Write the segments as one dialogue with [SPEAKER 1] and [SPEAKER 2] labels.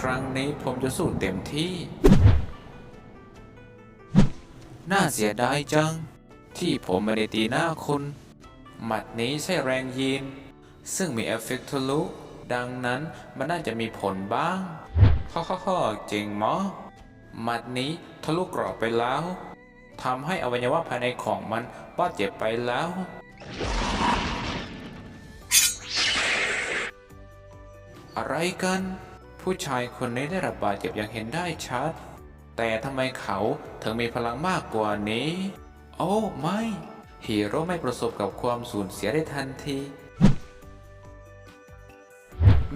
[SPEAKER 1] ครั้งนี้ผมจะสู้เต็มที่ น่าเสียดายจัง ที่ผมไม่ได้ตีหน้าคุณ หมัดนี้ใช่แรงยีน ซึ่งมีเอฟเฟกต์ทะลุ ดังนั้นมันน่าจะมีผลบ้างข้อข้อจริงหมอหมัดนี้ทะลุกรอบไปแล้วทำให้อวัยวะภายในของมันบาดเจ็บไปแล้ว อะไรกัน ผู้ชายคนนี้ได้รับบาดเจ็บอย่างเห็นได้ชัด แต่ทำไมเขาถึงมีพลังมากกว่านี้ โอ้ไม่ฮีโร่ไม่ประสบกับความสูญเสียได้ทันที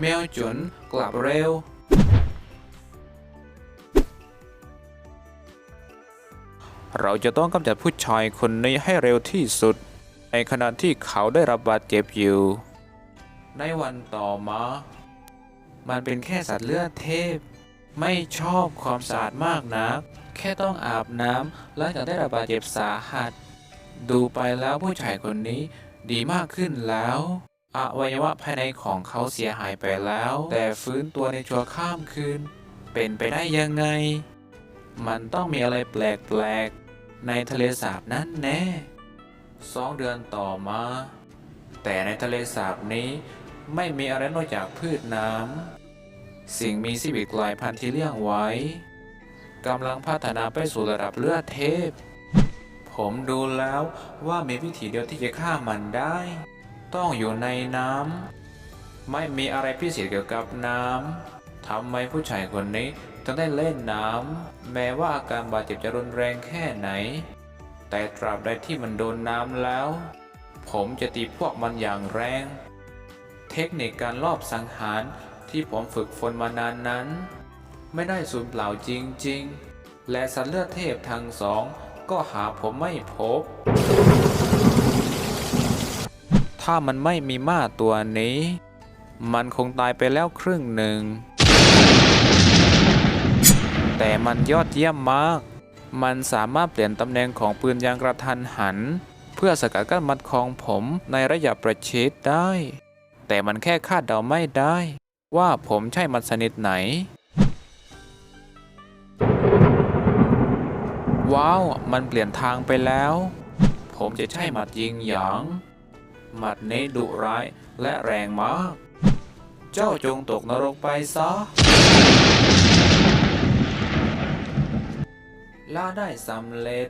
[SPEAKER 1] แมวจุนกลับเร็ว เราจะต้องกำจัดผู้ชายคนนี้ให้เร็วที่สุด ในขณะที่เขาได้รับบาดเจ็บอยู่ ในวันต่อมา มันเป็นแค่สัตว์เลือดเทพ ไม่ชอบความสะอาดมากนัก แค่ต้องอาบน้ำหลังจากได้รับบาดเจ็บสาหัส ดูไปแล้วผู้ชายคนนี้ดีมากขึ้นแล้วอวัยวะภายในของเขาเสียหายไปแล้ว แต่ฟื้นตัวในชั่วข้ามคืน เป็นไปได้ยังไง มันต้องมีอะไรแปลกๆ ในทะเลสาบนั้นแน่สองเดือนต่อมา แต่ในทะเลสาบนี้ ไม่มีอะไรนอกจากพืชน้ำ สิ่งมีชีวิตกลายพันธุ์ที่เลี้ยงไว้กำลังพัฒนาไปสู่ระดับเลือดเทพ ผมดูแล้วว่ามีวิธีเดียวที่จะฆ่ามันได้ ต้องอยู่ในน้ำ ไม่มีอะไรพิเศษเกี่ยวกับน้ำทำไมผู้ชายคนนี้ถึงได้เล่นน้ำ แม้ว่าอาการบาดเจ็บจะรุนแรงแค่ไหน แต่ตราบใดที่มันโดนน้ำแล้ว ผมจะตีพวกมันอย่างแรง เทคนิคการลอบสังหารที่ผมฝึกฝนมานานนั้น ไม่ได้สูญเปล่าจริงๆ และสัตว์เลือดเทพทั้งสองก็หาผมไม่พบ ถ้ามันไม่มีม้าตัวนี้ มันคงตายไปแล้วครึ่งหนึ่ง แต่มันยอดเยี่ยมมาก มันสามารถเปลี่ยนตำแหน่งของปืนยางกระทันหัน เพื่อสกัดกั้นมัดของผมในระยะประชิดได้ แต่มันแค่คาดเดาไม่ได้ ว่าผมใช่มันชนิดไหน ว้าว มันเปลี่ยนทางไปแล้ว ผมจะใช่หมัดยิงหยางหมัดนี้ดุร้ายและแรงมาก เจ้าจงตกนรกไปซะล่าได้สำเร็จ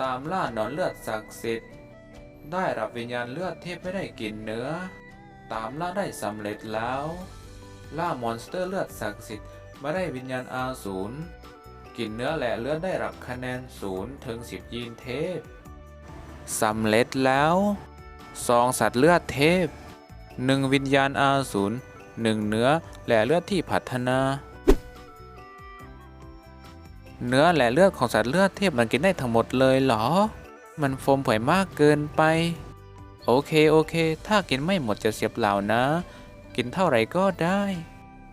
[SPEAKER 1] ตามล่าหนอนเลือดศักดิ์สิทธิ์ ได้รับวิญญาณเลือดเทพไม่ได้กินเนื้อ ตามล่าได้สำเร็จแล้ว ล่ามอนสเตอร์เลือดศักดิ์สิทธิ์มาได้วิญญาณอาสูรกินเนื้อแหละเลือดได้รับคะแนนศูนย์ถึง10 ยีนเทพสำเร็จแล้วสองสัตว์เลือดเทพหนึ่งวิญญาณอาสูรหนึ่งเนื้อแหละเลือดที่พัฒนา เนื้อแหละเลือดของสัตว์เลือดเทพมันกินได้ทั้งหมดเลยเหรอ มันโฟมเผยมากเกินไป โอเคโอเค ถ้ากินไม่หมดจะเสียเปล่านะ กินเท่าไหร่ก็ได้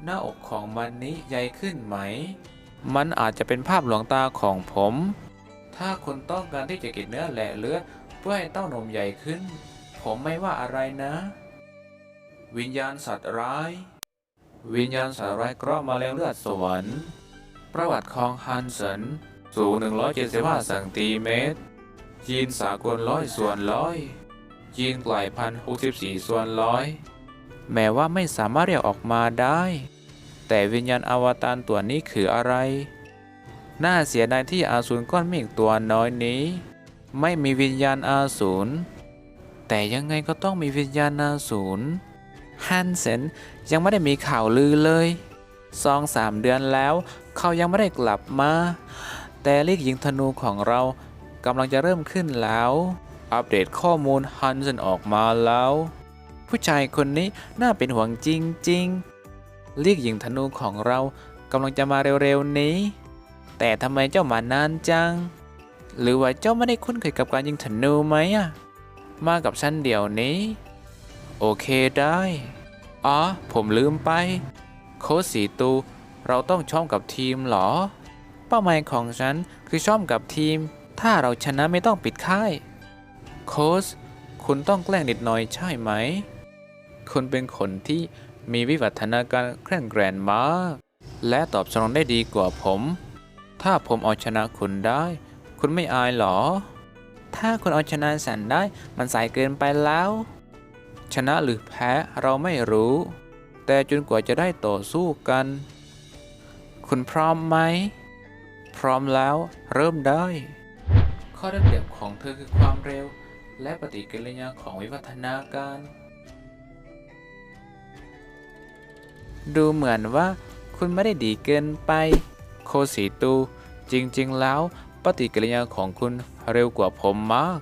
[SPEAKER 1] หน้าอกของมันนี้ใหญ่ขึ้นไหม มันอาจจะเป็นภาพหลวงตาของผม ถ้าคุณต้องการที่จะกินเนื้อแหละเลือดเพื่อให้เต้านมใหญ่ขึ้น ผมไม่ว่าอะไรนะ วิญญาณสัตว์ร้าย วิญญาณสัตว์ร้ายกรอบมาแล้วเลือดสวรรค์ ประวัติของฮันเซนสูง 175สังติเมตรยีนสากลร้อยส่วนร้อย ยีนกลายพันธุ์64ส่วนร้อยแม้ว่าไม่สามารถเรียกออกมาได้ แต่วิญญาณอวตารตัวนี้คืออะไร น่าเสียดายที่อาสูรก้อนเมฆตัวน้อยนี้ ไม่มีวิญญาณอาสูรแต่ยังไงก็ต้องมีวิญญาณอาสูรฮันเซนยังไม่ได้มีข่าวลือเลยสองสามเดือนแล้ว เขายังไม่ได้กลับมา แต่ลีกยิงธนูของเรากำลังจะเริ่มขึ้นแล้ว อัปเดตข้อมูลฮันเซนออกมาแล้ว ผู้ชายคนนี้น่าเป็นห่วงจริงๆลียกยิงธนูของเรากำลังจะมาเร็วๆนี้ แต่ทำไมเจ้ามานานจัง หรือว่าเจ้าไม่ได้คุ้นเคยกับการยิงธนูไหมอะมากับฉันเดี๋ยวนี้ โอเคได้ อ๋อ ผมลืมไป โค้ชสีตูเราต้องช่อมกับทีมเหรอ เป้าหมายของฉันคือช่อมกับทีม ถ้าเราชนะไม่ต้องปิดค่าย โค้ชคุณต้องแกล้งนิดหน่อยใช่ไหม คุณเป็นคนที่มีวิวัฒนาการแข็งแกร่งมาก และตอบสนองได้ดีกว่าผม ถ้าผมเอาชนะคุณได้ คุณไม่อายหรอ ถ้าคุณเอาชนะฉันได้มันสายเกินไปแล้ว ชนะหรือแพ้เราไม่รู้ แต่จนกว่าจะได้ต่อสู้กัน คุณพร้อมไหม พร้อมแล้วเริ่มได้ ข้อได้เปรียบของเธอคือความเร็ว และปฏิกิริยาของวิวัฒนาการ ดูเหมือนว่าคุณไม่ได้ดีเกินไป โคสีตู จริงๆแล้ว ปฏิกิริยาของคุณเร็วกว่าผมมาก